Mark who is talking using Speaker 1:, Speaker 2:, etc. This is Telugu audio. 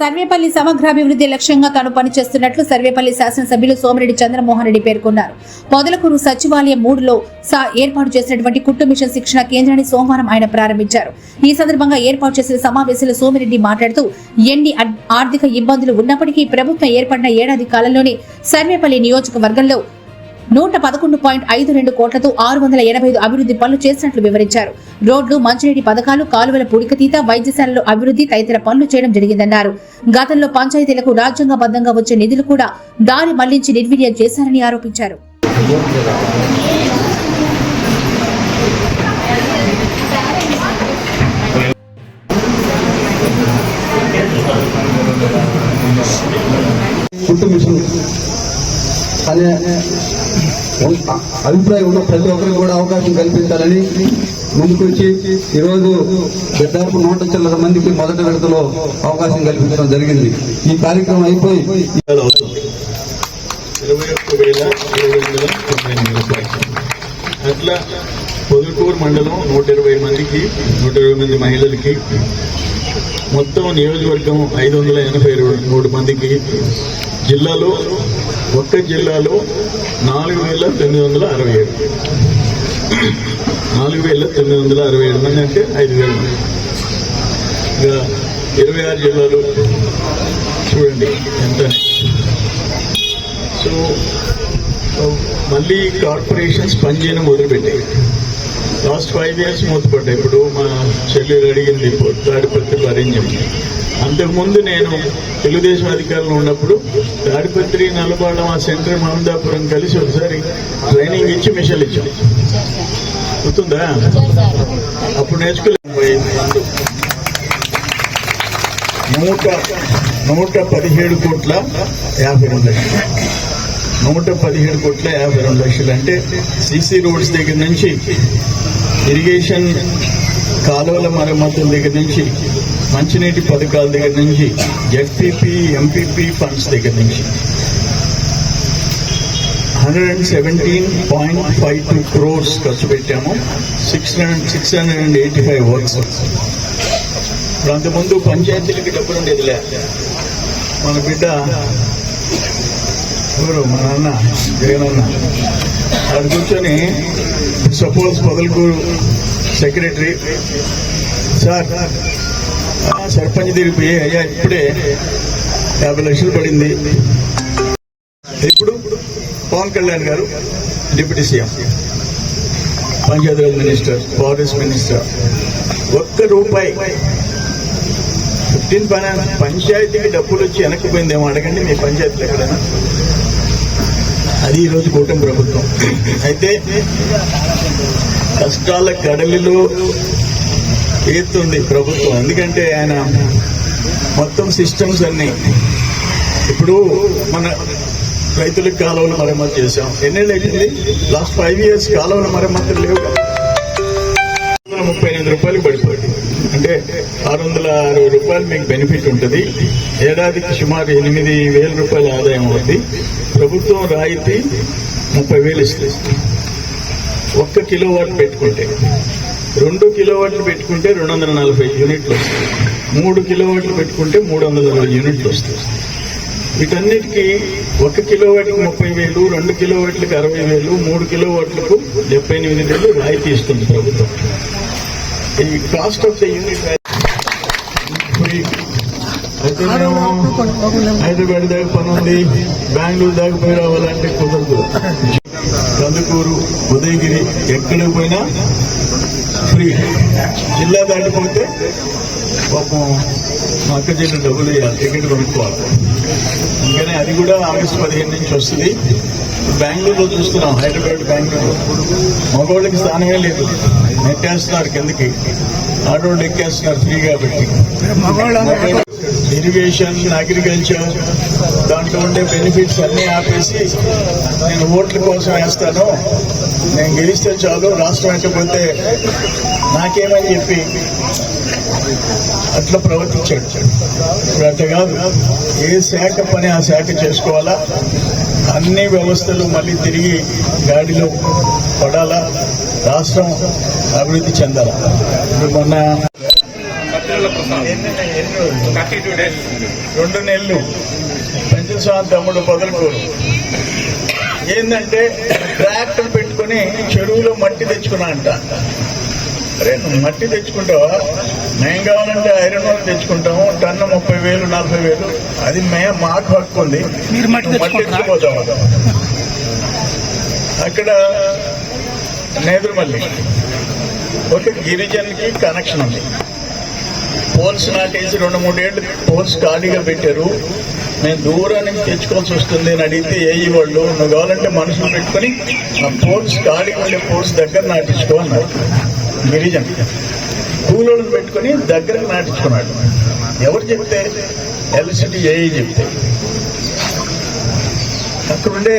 Speaker 1: సర్వేపల్లి సమగ్రాభివృద్ధి లక్ష్యంగా తాను పనిచేస్తున్నట్లు సర్వేపల్లి శాసనసభ్యులు సోమిరెడ్డి చంద్రమోహన్ రెడ్డి పేర్కొన్నారు. పొదలకూరు సచివాలయం మూడులో సా ఏర్పాటు చేసినటువంటి కుట్టు మిషన్ శిక్షణ కేంద్రాన్ని సోమవారం ఆయన ప్రారంభించారు. ఈ సందర్భంగా ఏర్పాటు చేసిన సమావేశంలో సోమిరెడ్డి మాట్లాడుతూ ఎన్ని ఆర్థిక ఇబ్బందులు ఉన్నప్పటికీ ప్రభుత్వం ఏర్పడిన ఏడాది కాలంలోనే సర్వేపల్లి నియోజకవర్గంలో నూట పదకొండు పాయింట్ ఐదు రెండు కోట్లతో ఆరు వందల ఎనభై ఐదు అభివృద్ధి పనులు చేసినట్లు వివరించారు. రోడ్లు మంచినీటి పథకాలు కాలువల పూడికతీత వైద్యశాలలో అభివృద్ధి తదితర పనులు చేయడం జరిగిందన్నారు. గతంలో పంచాయతీలకు రాజ్యాంగబద్ధంగా వచ్చే నిధులు కూడా దారి మళ్ళించి నిర్వీర్యం చేశారని ఆరోపించారు.
Speaker 2: అనే అభిప్రాయం ఉన్న ప్రతి ఒక్కరికి కూడా అవకాశం కల్పించాలని ముందుకొచ్చి ఈరోజు దాదాపు నూట చిల్లర మందికి మొదటి విడతలో అవకాశం కల్పించడం జరిగింది. ఈ కార్యక్రమం అయిపోయి
Speaker 3: ఇరవై వేల అట్లా పొదుటూరు మండలం నూట ఇరవై మందికి నూట ఇరవై మంది మహిళలకి మొత్తం నియోజకవర్గం ఐదు వందల ఎనభై రెండు- మూడు మందికి జిల్లాలో ఒక్క జిల్లాలో నాలుగు వేల తొమ్మిది వందల అరవై ఏడు. నాలుగు వేల తొమ్మిది వందల అరవై ఏడు మంది అంటే ఐదు వేల మంది. ఇంకా ఇరవై ఆరు జిల్లాలు చూడండి ఎంత సో మళ్ళీ కార్పొరేషన్స్ పనిచేయడం మొదలుపెట్టాయి. లాస్ట్ ఫైవ్ ఇయర్స్ మూతపడ్డాయి ఇప్పుడు మా చెల్లెలు అడిగింది తాడిపత్రి భరించండి అంతకుముందు నేను తెలుగుదేశం అధికారంలో ఉన్నప్పుడు తాడిపత్రి నల్లబాళ్ళం ఆ సెంటర్ మహమ్మదాపురం కలిసి ఒకసారి ట్రైనింగ్ ఇచ్చి మిషన్ ఇచ్చాం. గుర్తుందా? అప్పుడు నేర్చుకోలేదు నూట నూట పదిహేడు కోట్ల యాభై రెండు లక్షలు. నూట పదిహేడు కోట్ల యాభై రెండు లక్షలు. అంటే సీసీ రోడ్స్ దగ్గర నుంచి ఇరిగేషన్ కాలువల మరమ్మతుల దగ్గర నుంచి మంచినీటి పథకాల దగ్గర నుంచి జెడ్పీపీ ఎంపీపీ ఫండ్స్ దగ్గర నుంచి. Hundred and seventeen point five two crores ఖర్చు పెట్టాము. Six hundred six hundred and eighty five works ఇప్పుడు అంతకుముందు పంచాయతీలకి డబ్బులు ఉండేదిలే. మన బిడ్డ ఎవరు? మా నాన్న జగనన్న. అక్కడ కూర్చొని suppose Podalakuru secretary sir sarpanch తిరిగిపోయి అయ్యా ఇప్పుడే యాభై లక్షలు పడింది. ఇప్పుడు Pawan Kalyan garu deputy CM Panchayati Raj minister forest minister. ఒక్క రూపాయి. ఫిఫ్టీన్ ఫైనాన్స్ పంచాయతీకి డబ్బులు వచ్చి వెనక్కిపోయిందేమో అడగండి మీ పంచాయతీలు ఎక్కడైనా. అది ఈరోజు కూటమి ప్రభుత్వం. అయితే కష్టాల కడలిలో ఏతుంది ప్రభుత్వం. ఎందుకంటే ఆయన మొత్తం సిస్టమ్స్ అన్ని. ఇప్పుడు మన రైతులకు కాలువలు మరమ్మతు చేశాం. ఎన్నేళ్ళు అయింది లాస్ట్ ఫైవ్ ఇయర్స్ కాలువల మరమ్మతులు లేవు ముప్పై ఎనిమిది రూపాయలు పడిపోయింది. అంటే ఆరు వందల అరవై రూపాయలు మీకు బెనిఫిట్ ఉంటుంది. ఏడాదికి సుమారు ఎనిమిది వేల రూపాయల ఆదాయం అవుతుంది ప్రభుత్వం రాయితీ ముప్పై వేలు ఇస్తుంది. ఒక్క కిలో వాట్ పెట్టుకుంటే రెండు కిలో వాట్లు పెట్టుకుంటే రెండు వందల నలభై యూనిట్లు వస్తాయి. మూడు కిలో వాట్లు పెట్టుకుంటే మూడు వందల నలభై యూనిట్లు వస్తాయి. వీటన్నిటికీ ఒక కిలో వాటికి ముప్పై వేలు రెండు కిలో వాట్లకు అరవై వేలు మూడు కిలో వాట్లకు డెబ్బై ఎనిమిది వేలు రాయితీ ఇస్తుంది ప్రభుత్వం. ఈ కాస్ట్ ఆఫ్ ద యూనిట్ అయితే మేము హైదరాబాద్ దాకా పని ఉంది బెంగళూరు దాకా పోయి రావాలంటే కుదరదు. కందుకూరు ఉదయగిరి ఎక్కడికి పోయినా ఫ్రీ. జిల్లా దాటిపోతే పాపం మా అక్క చెల్లి డబ్బులు ఇవ్వాలి టికెట్ కొనుక్కోవాలి. అందుకని అది కూడా ఆగస్టు పదిహేను నుంచి వస్తుంది. బెంగళూరులో చూస్తున్నాం హైదరాబాద్ బెంగళూరు మగవాళ్ళకి స్థానమే లేదు. నెట్టేస్తున్నారు కిందకి. ఆడవాళ్ళు ఎక్కేస్తున్నారు ఫ్రీ కాబట్టి ఇరిగేషన్ అగ్రికల్చర్ దాంట్లో ఉండే బెనిఫిట్స్ అన్నీ ఆపేసి నేను ఓట్ల కోసం వేస్తాను. నేను గెలిస్తే చాలు రాష్ట్రం ఎట్టపోతే నాకేమని చెప్పి అట్లా ప్రవర్తించాడు. ఇప్పుడు అట్లా కాదు ఏ శాఖ పని ఆ శాఖ చేసుకోవాలా? అన్ని వ్యవస్థలు మళ్ళీ తిరిగి గాడిలో పడాలా? రాష్ట్రం అభివృద్ధి చెందాలా? ఇప్పుడు మొన్న రెండు నెలలు. పంచస్వామి తమ్ముడు పొదలకూరు ఏంటంటే ట్రాక్టర్ పెట్టుకొని చెరువులో మట్టి తెచ్చుకున్నా అంట. అరే మట్టి తెచ్చుకుంటావా? మేము కావాలంటే ఐరన్ వర్క్ తెచ్చుకుంటాము టన్ను ముప్పై వేలు నలభై వేలు. అది మే మాకు హక్కు ఉంది.
Speaker 4: మీరు మట్టి?
Speaker 3: తెచ్చుకోతావా అక్కడ నేదురుమల్లి. ఒక గిరిజన్కి కనెక్షన్ ఉంది. పోల్స్ నాటేసి రెండు మూడేళ్ళు పోల్స్ ఖాళీగా పెట్టారు. నేను దూరం నుంచి తెచ్చుకోవాల్సి వస్తుంది అని అడిగితే ఏఈ వాళ్ళు నువ్వు కావాలంటే మనుషులు పెట్టుకొని ఆ పోల్స్ ఖాళీగా ఉండే పోల్స్ దగ్గర నాటించుకో అన్నారు. గిరిజన్ కూలోళ్ళని పెట్టుకొని దగ్గరకు నాటించుకున్నాడు. ఎవరు చెప్తే? ఎల్సిటీ ఏఈ చెప్తే. అక్కడుండే